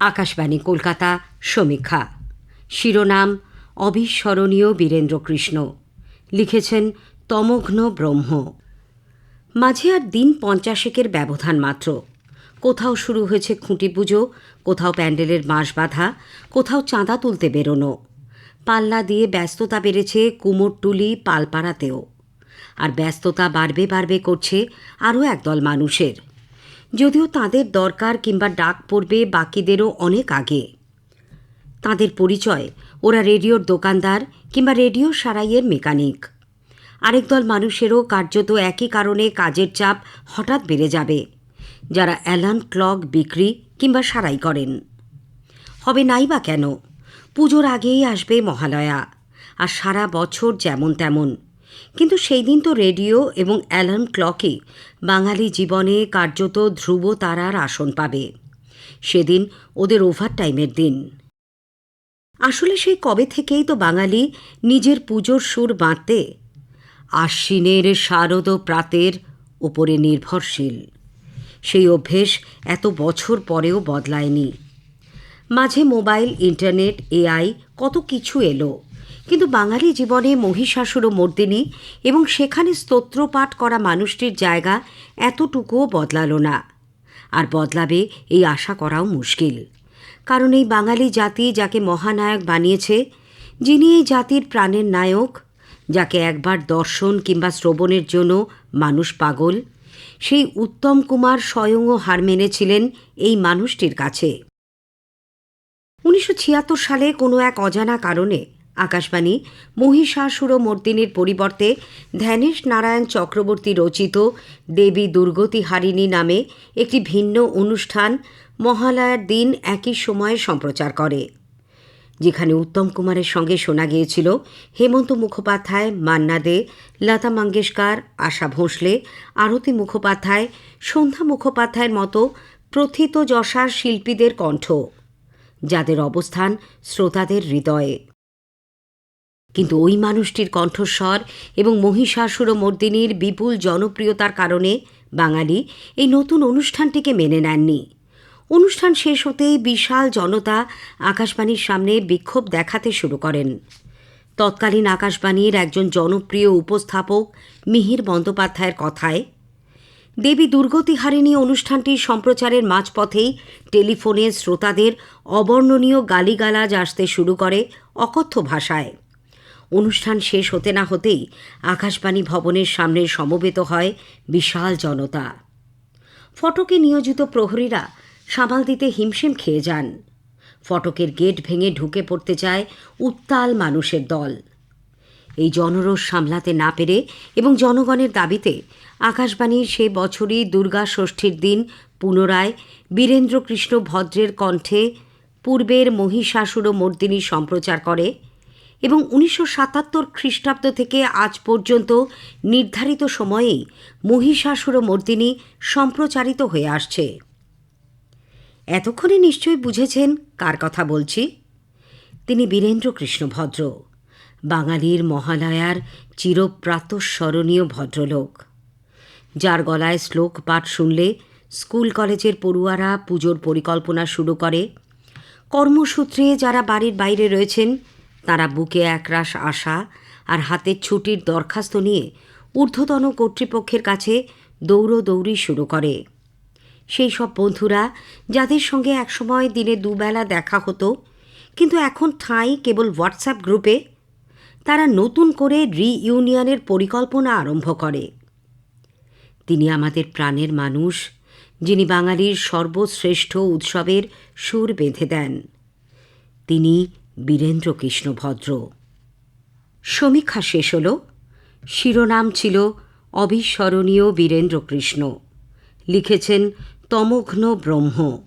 আকাশবাণী, কলকাতা, সমীক্ষা। শিরোনাম, অবিস্মরণীয় বীরেন্দ্রকৃষ্ণ। লিখেছেন তমঘ্ন ব্রহ্ম। মাঝে আর দিন পঞ্চাশেকের ব্যবধান মাত্র। কোথাও শুরু হয়েছে খুঁটি পুজো, কোথাও প্যান্ডেলের বাঁশ বাঁধা, কোথাও চাঁদা তুলতে বেরোনো। পাল্লা দিয়ে ব্যস্ততা বেড়েছে কুমোরটুলি পালপাড়াতেও। আর ব্যস্ততা বাড়বে বাড়বে করছে আরও একদল মানুষের। যদিও তাদের দরকার কিংবা ডাক পড়বে বাকিদেরও অনেক আগে। তাদের পরিচয়, ওরা রেডিওর দোকানদার কিংবা রেডিও সারাইয়ের মেকানিক। আরেক দল মানুষেরও কার্যত একই কারণে কাজের চাপ হঠাৎ বেড়ে যাবে, যারা অ্যালার্ম ক্লক বিক্রি কিংবা সারাই করেন। হবে নাই বা কেন? পুজোর আগেই আসবে মহালয়া, আর সারা বছর যেমন তেমন। কিন্তু সেই দিন তো রেডিও এবং অ্যালার্ম ক্লকে বাঙালি জীবনে কার্যত ধ্রুব তারার আসন পাবে। সেদিন ওদের ওভার টাইমের দিন। আসলে সেই কবে থেকেই তো বাঙালি নিজের পুজোর সুর বাঁধতে আশ্বিনের শারদ প্রাতের উপরে নির্ভরশীল। সেই অভ্যেস এত বছর পরেও বদলায়নি। মাঝে মোবাইল, ইন্টারনেট, এআই কত কিছু এলো। কিন্তু বাঙালি জীবনে মহিষাসুর ও মর্দিনী এবং সেখানে স্তোত্রপাঠ করা মানুষটির জায়গা এতটুকুও বদলালো না। আর বদলাবে এই আশা করাও মুশকিল। কারণ এই বাঙালি জাতি যাকে মহানায়ক বানিয়েছে, যিনি এই জাতির প্রাণের নায়ক, যাকে একবার দর্শন কিংবা শ্রবণের জন্য মানুষ পাগল, সেই উত্তম কুমার স্বয়ংও হার মেনেছিলেন এই মানুষটির কাছে। উনিশশো ছিয়াত্তর সালে কোনো এক অজানা কারণে আকাশবাণী, মহিষাসুর মর্দিনীর পরিবর্তে ধ্যানেশ নারায়ণ চক্রবর্তী রচিত দেবী দুর্গতি হারিণী নামে একটি ভিন্ন অনুষ্ঠান মহালয়ার দিন একই সময়ে সম্প্রচার করে। যেখানে উত্তম কুমারের সঙ্গে শোনা গিয়েছিল হেমন্ত মুখোপাধ্যায়, মান্না দে, লতা মঙ্গেশকর, আশা ভোঁসলে, আরতি মুখোপাধ্যায়, সন্ধ্যা মুখোপাধ্যায়ের মতো প্রথিত যশার শিল্পীদের কণ্ঠ। যাদের অবস্থান শ্রোতাদের হৃদয়ে। কিন্তু ওই মানুষটির কণ্ঠস্বর এবং মহিষাসুর মর্দিনীর বিপুল জনপ্রিয়তার কারণে বাঙালি এই নতুন অনুষ্ঠানটিকে মেনে নেননি। অনুষ্ঠান শেষ হতেই বিশাল জনতা আকাশবাণীর সামনে বিক্ষোভ দেখাতে শুরু করেন। তৎকালীন আকাশবাণীর একজন জনপ্রিয় উপস্থাপক মিহির বন্দ্যোপাধ্যায়ের কথায়, দেবী দুর্গতিহারিণী অনুষ্ঠানটি সম্প্রচারের মাঝপথেই টেলিফোনে শ্রোতাদের অবর্ণনীয় গালিগালাজ আসতে শুরু করে অকথ্য ভাষায়। অনুষ্ঠান শেষ হতে না হতেই আকাশবাণী ভবনের সামনে সমবেত হয় বিশাল জনতা। ফটকে নিয়োজিত প্রহরীরা সামাল দিতে হিমশিম খেয়ে যান। ফটকের গেট ভেঙে ঢুকে পড়তে চায় উত্তাল মানুষের দল। এই জনরোষ সামলাতে না পেরে এবং জনগণের দাবিতে আকাশবাণীর সে বছরই দুর্গা ষষ্ঠীর দিন পুনরায় বীরেন্দ্রকৃষ্ণ ভদ্রের কণ্ঠে পূর্বের মহিষাসুর মর্দিনী সম্প্রচার করে এবং উনিশশো সাতাত্তর খ্রিস্টাব্দ থেকে আজ পর্যন্ত নির্ধারিত সময়েই মহিষাসুর মর্দিনী সম্প্রচারিত হয়ে আসছে। এতক্ষণে নিশ্চয়ই বুঝেছেন কার কথা বলছি? তিনি বীরেন্দ্র কৃষ্ণ ভদ্র বাঙালির মহালয়ার চিরপ্রাতঃস্মরণীয় ভদ্রলোক, যার গলায় শ্লোক পাঠ শুনলে স্কুল কলেজের পড়ুয়ারা পুজোর পরিকল্পনা শুরু করে। কর্মসূত্রে যারা বাড়ির বাইরে রয়েছেন তারা বুকে একরাশ আশা আর হাতে ছুটির দরখাস্ত নিয়ে ঊর্ধ্বতন কর্তৃপক্ষের কাছে দৌড়দৌড়ি শুরু করে। সেই সব বন্ধুরা যাদের সঙ্গে একসময় দিনে দুবেলা দেখা হতো, কিন্তু এখন ঠাঁই কেবল হোয়াটসঅ্যাপ গ্রুপে, তারা নতুন করে রিইউনিয়নের পরিকল্পনা আরম্ভ করে। তিনি আমাদের প্রাণের মানুষ, যিনি বাঙালির সর্বশ্রেষ্ঠ উৎসবের সুর বেঁধে দেন। তিনি বীরেন্দ্র কৃষ্ণ ভদ্র সমীক্ষা শেষ হল। শিরোনাম ছিল অবিস্মরণীয় বীরেন্দ্র কৃষ্ণ। লিখেছেন তমঘ্ন ব্রহ্ম।